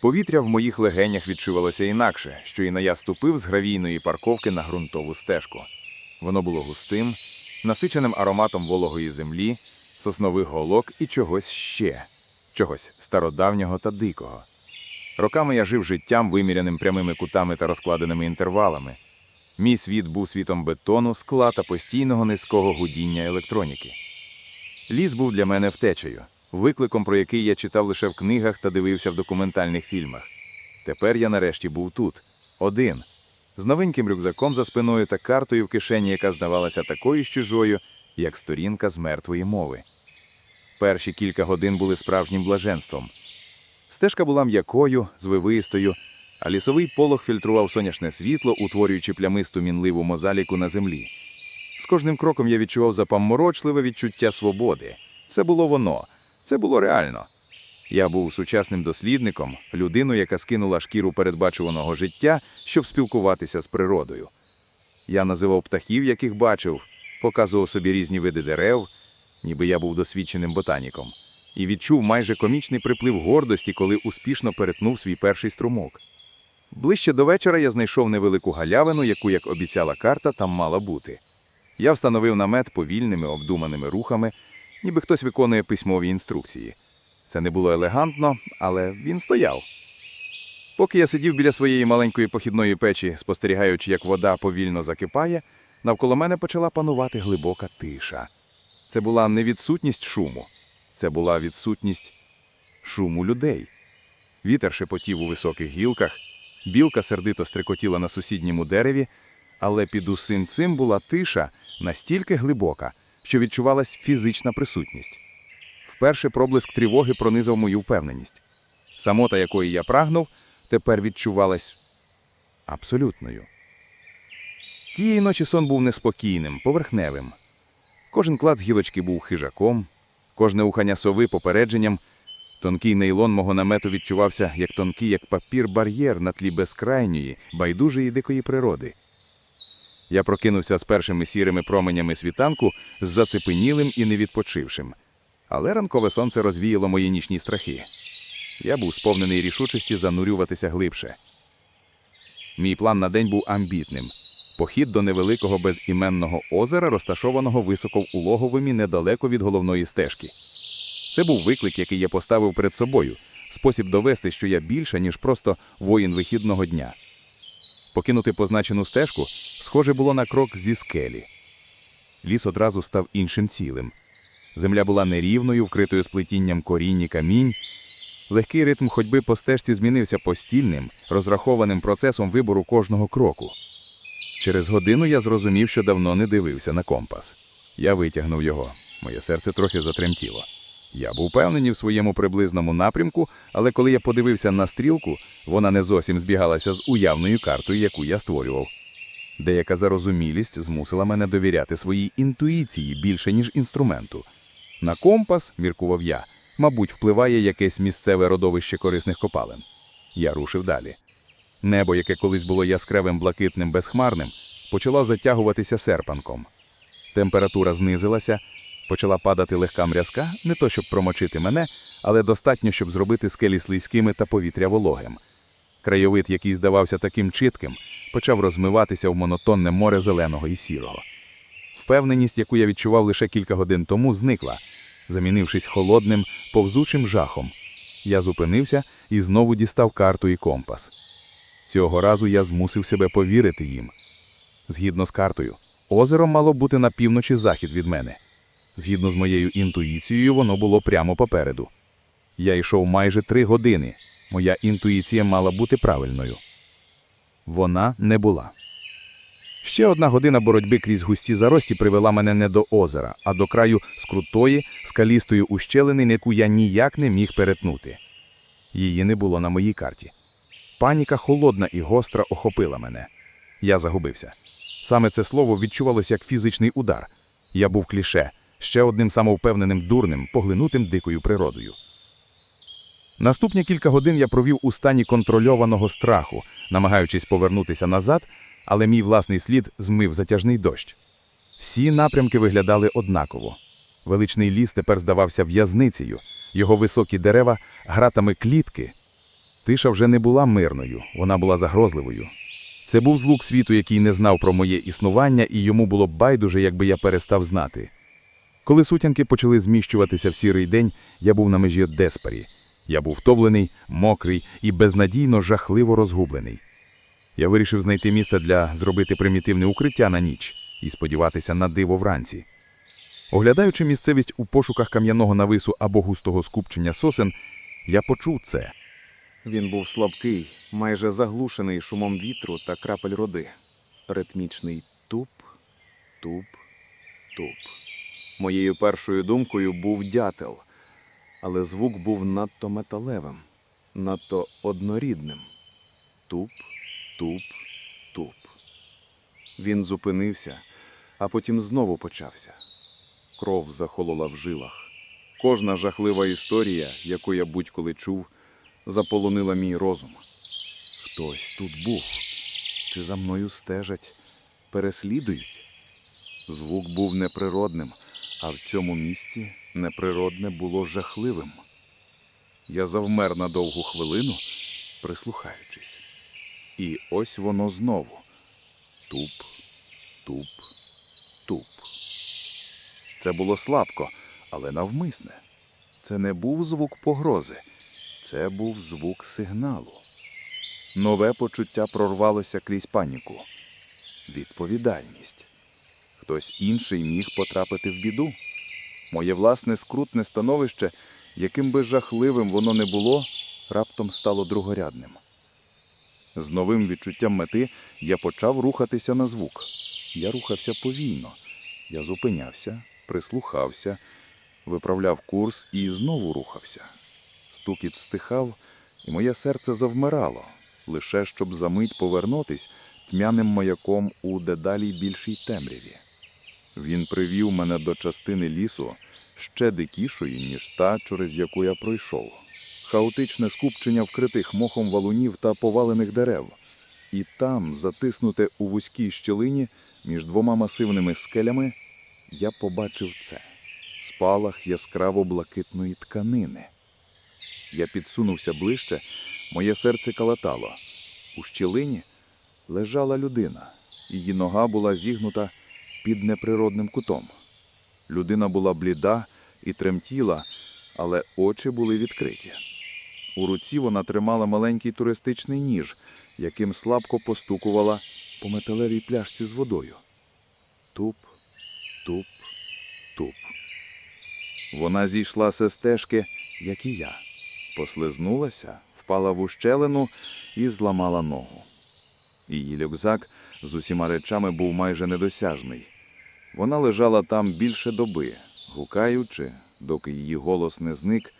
Повітря в моїх легенях відчувалося інакше, що і на я ступив з гравійної парковки на ґрунтову стежку. Воно було густим, насиченим ароматом вологої землі, соснових голок і чогось ще, чогось стародавнього та дикого. Роками я жив життям, виміряним прямими кутами та розкладеними інтервалами. Мій світ був світом бетону, скла та постійного низького гудіння електроніки. Ліс був для мене втечею, викликом, про який я читав лише в книгах та дивився в документальних фільмах. Тепер я нарешті був тут, один, з новеньким рюкзаком за спиною та картою в кишені, яка здавалася такою ж чужою, як сторінка з мертвої мови. Перші кілька годин були справжнім блаженством. Стежка була м'якою, звивистою, а лісовий полог фільтрував сонячне світло, утворюючи плямисту мінливу мозаліку на землі. З кожним кроком я відчував запаморочливе відчуття свободи. Це було воно, це було реально. Я був сучасним дослідником, людиною, яка скинула шкіру передбачуваного життя, щоб спілкуватися з природою. Я називав птахів, яких бачив, показував собі різні види дерев, ніби я був досвідченим ботаніком, і відчув майже комічний приплив гордості, коли успішно перетнув свій перший струмок. Ближче до вечора я знайшов невелику галявину, яку, як обіцяла карта, там мала бути. Я встановив намет повільними обдуманими рухами, ніби хтось виконує письмові інструкції. Це не було елегантно, але він стояв. Поки я сидів біля своєї маленької похідної печі, спостерігаючи, як вода повільно закипає, навколо мене почала панувати глибока тиша. Це була не відсутність шуму, це була відсутність шуму людей. Вітер шепотів у високих гілках, білка сердито стрикотіла на сусідньому дереві, але під усім цим була тиша настільки глибока, що відчувалась фізична присутність. Вперше проблиск тривоги пронизав мою впевненість. Самота, якої я прагнув, тепер відчувалась абсолютною. Тієї ночі сон був неспокійним, поверхневим. Кожен клад з гілочки був хижаком, кожне ухання сови попередженням. Тонкий нейлон мого намету відчувався як тонкий, як папір бар'єр на тлі безкрайньої, байдужої дикої природи. Я прокинувся з першими сірими променями світанку з зацепенілим і невідпочившим. Але ранкове сонце розвіяло мої нічні страхи. Я був сповнений рішучості занурюватися глибше. Мій план на день був амбітним похід до невеликого безіменного озера, розташованого високо в улоговимі недалеко від головної стежки. Це був виклик, який я поставив перед собою, спосіб довести, що я більше, ніж просто воїн вихідного дня. Покинути позначену стежку схоже було на крок зі скелі. Ліс одразу став іншим цілим. Земля була нерівною, вкритою сплетінням корінь і камінь. Легкий ритм ходьби по стежці змінився постільним, розрахованим процесом вибору кожного кроку. Через годину я зрозумів, що давно не дивився на компас. Я витягнув його. Моє серце трохи затремтіло. Я був впевнений в своєму приблизному напрямку, але коли я подивився на стрілку, вона не зовсім збігалася з уявною картою, яку я створював. Деяка зарозумілість змусила мене довіряти своїй інтуїції більше, ніж інструменту. На компас, міркував я, мабуть, впливає якесь місцеве родовище корисних копалин. Я рушив далі. Небо, яке колись було яскравим блакитним безхмарним, почало затягуватися серпанком. Температура знизилася, почала падати легка мрязка, не то щоб промочити мене, але достатньо, щоб зробити скелі слизькими та повітря вологим. Краєвид, який здавався таким чітким, почав розмиватися в монотонне море зеленого і сірого. Впевненість, яку я відчував лише кілька годин тому, зникла, замінившись холодним, повзучим жахом. Я зупинився і знову дістав карту і компас. Цього разу я змусив себе повірити їм. Згідно з картою, озеро мало бути на півночі захід від мене. Згідно з моєю інтуїцією, воно було прямо попереду. Я йшов майже три години. Моя інтуїція мала бути правильною. Вона не була. Ще одна година боротьби крізь густі зарості привела мене не до озера, а до краю скрутої, скалістої ущелини, яку я ніяк не міг перетнути. Її не було на моїй карті. Паніка холодна і гостра охопила мене. Я загубився. Саме це слово відчувалося як фізичний удар. Я був кліше, ще одним самовпевненим дурним, поглинутим дикою природою. Наступні кілька годин я провів у стані контрольованого страху, намагаючись повернутися назад, але мій власний слід змив затяжний дощ. Всі напрямки виглядали однаково. Величний ліс тепер здавався в'язницею, його високі дерева гратами клітки. Тиша вже не була мирною, вона була загрозливою. Це був звук світу, який не знав про моє існування, і йому було байдуже, якби я перестав знати. Коли сутінки почали зміщуватися в сірий день, я був на межі Деспарі. Я був втомлений, мокрий і безнадійно жахливо розгублений. Я вирішив знайти місце для зробити примітивне укриття на ніч і сподіватися на диво вранці. Оглядаючи місцевість у пошуках кам'яного навису або густого скупчення сосен, я почув це. Він був слабкий, майже заглушений шумом вітру та крапель роди. Ритмічний туп, туп, туп. Моєю першою думкою був дятел, але звук був надто металевим, надто однорідним. Туп, туп, туп. Він зупинився, а потім знову почався. Кров захолола в жилах. Кожна жахлива історія, яку я будь-коли чув, заполонила мій розум. Хтось тут був. Чи за мною стежать, переслідують? Звук був неприродним, а в цьому місці неприродне було жахливим. Я завмер на довгу хвилину, прислухаючись. І ось воно знову. Туп, туп, туп. Це було слабко, але навмисне. Це не був звук погрози. Це був звук сигналу. Нове почуття прорвалося крізь паніку. Відповідальність. Хтось інший міг потрапити в біду. Моє власне скрутне становище, яким би жахливим воно не було, раптом стало другорядним. З новим відчуттям мети я почав рухатися на звук. Я рухався повільно. Я зупинявся, прислухався, виправляв курс і знову рухався. Стукіт стихав, і моє серце завмирало, лише щоб за мить повернутись тьмяним маяком у дедалі більшій темряві. Він привів мене до частини лісу ще дикішої, ніж та, через яку я пройшов. Хаотичне скупчення вкритих мохом валунів та повалених дерев. І там, затиснуте у вузькій щілині між двома масивними скелями, я побачив це спалах яскраво блакитної тканини. Я підсунувся ближче, моє серце калатало. У щілині лежала людина, її нога була зігнута під неприродним кутом. Людина була бліда і тремтіла, але очі були відкриті. У руці вона тримала маленький туристичний ніж, яким слабко постукувала по металевій пляшці з водою. Туп, туп, туп. Вона зійшла зі стежки, як і я послизнулася, впала в ущелину і зламала ногу. Її рюкзак з усіма речами був майже недосяжний. Вона лежала там більше доби, гукаючи, доки її голос не зник,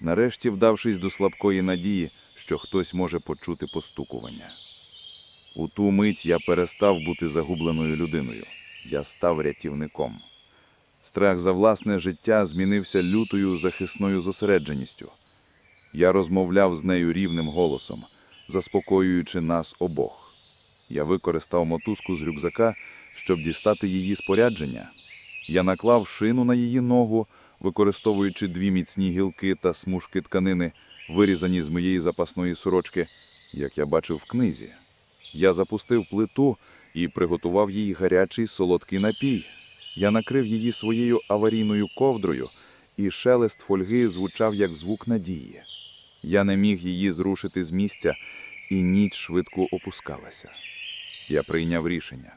нарешті вдавшись до слабкої надії, що хтось може почути постукування. У ту мить я перестав бути загубленою людиною. Я став рятівником. Страх за власне життя змінився лютою захисною зосередженістю. Я розмовляв з нею рівним голосом, заспокоюючи нас обох. Я використав мотузку з рюкзака, щоб дістати її спорядження. Я наклав шину на її ногу, використовуючи дві міцні гілки та смужки тканини, вирізані з моєї запасної сорочки, як я бачив в книзі. Я запустив плиту і приготував їй гарячий солодкий напій. Я накрив її своєю аварійною ковдрою, і шелест фольги звучав як звук надії. Я не міг її зрушити з місця, і ніч швидко опускалася. Я прийняв рішення.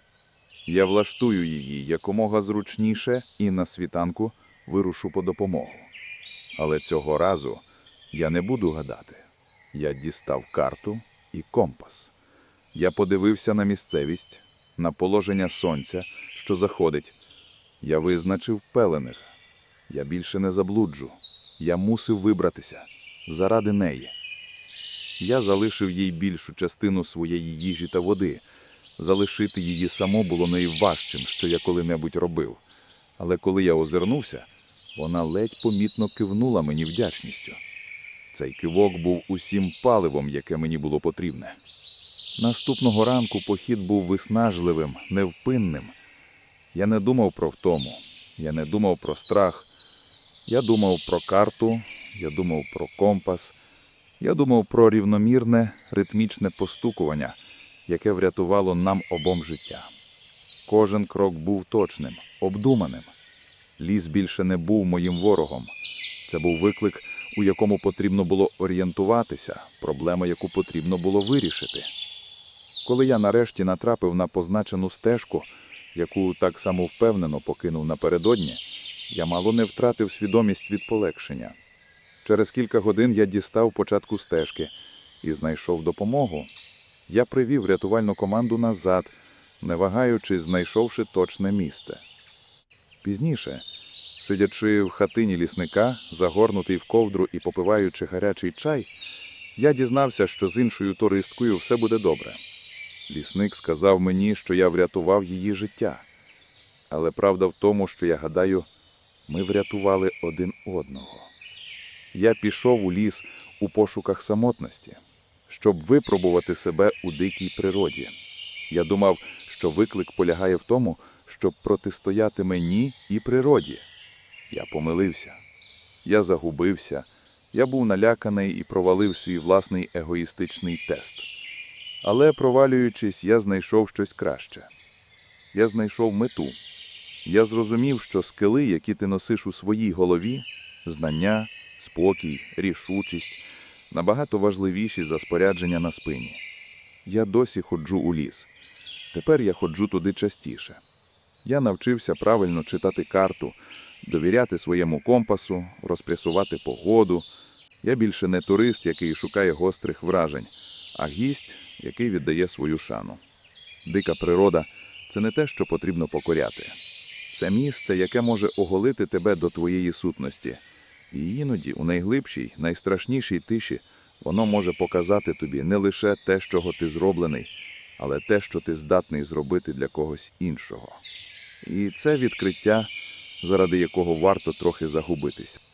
Я влаштую її якомога зручніше і на світанку вирушу по допомогу. Але цього разу я не буду гадати. Я дістав карту і компас. Я подивився на місцевість, на положення сонця, що заходить. Я визначив пелених. Я більше не заблуджу. Я мусив вибратися заради неї. Я залишив їй більшу частину своєї їжі та води. Залишити її само було найважчим, що я коли-небудь робив. Але коли я озирнувся, вона ледь помітно кивнула мені вдячністю. Цей кивок був усім паливом, яке мені було потрібне. Наступного ранку похід був виснажливим, невпинним. Я не думав про втому, я не думав про страх. Я думав про карту, я думав про компас, Я думав про рівномірне ритмічне постукування, яке врятувало нам обом життя. Кожен крок був точним, обдуманим. Ліс більше не був моїм ворогом. Це був виклик, у якому потрібно було орієнтуватися, проблема, яку потрібно було вирішити. Коли я нарешті натрапив на позначену стежку, яку так само впевнено покинув напередодні, я мало не втратив свідомість від полегшення. Через кілька годин я дістав початку стежки і знайшов допомогу. Я привів рятувальну команду назад, не вагаючись, знайшовши точне місце. Пізніше, сидячи в хатині лісника, загорнутий в ковдру і попиваючи гарячий чай, я дізнався, що з іншою туристкою все буде добре. Лісник сказав мені, що я врятував її життя. Але правда в тому, що я гадаю, ми врятували один одного. Я пішов у ліс у пошуках самотності, щоб випробувати себе у дикій природі. Я думав, що виклик полягає в тому, щоб протистояти мені і природі. Я помилився. Я загубився, я був наляканий і провалив свій власний егоїстичний тест. Але, провалюючись, я знайшов щось краще. Я знайшов мету. Я зрозумів, що скили, які ти носиш у своїй голові, знання, спокій, рішучість, набагато важливіші за спорядження на спині. Я досі ходжу у ліс. Тепер я ходжу туди частіше. Я навчився правильно читати карту, довіряти своєму компасу, розпресувати погоду. Я більше не турист, який шукає гострих вражень, а гість, який віддає свою шану. Дика природа це не те, що потрібно покоряти. Це місце, яке може оголити тебе до твоєї сутності. І іноді, у найглибшій, найстрашнішій тиші, воно може показати тобі не лише те, чого ти зроблений, але те, що ти здатний зробити для когось іншого. І це відкриття, заради якого варто трохи загубитись.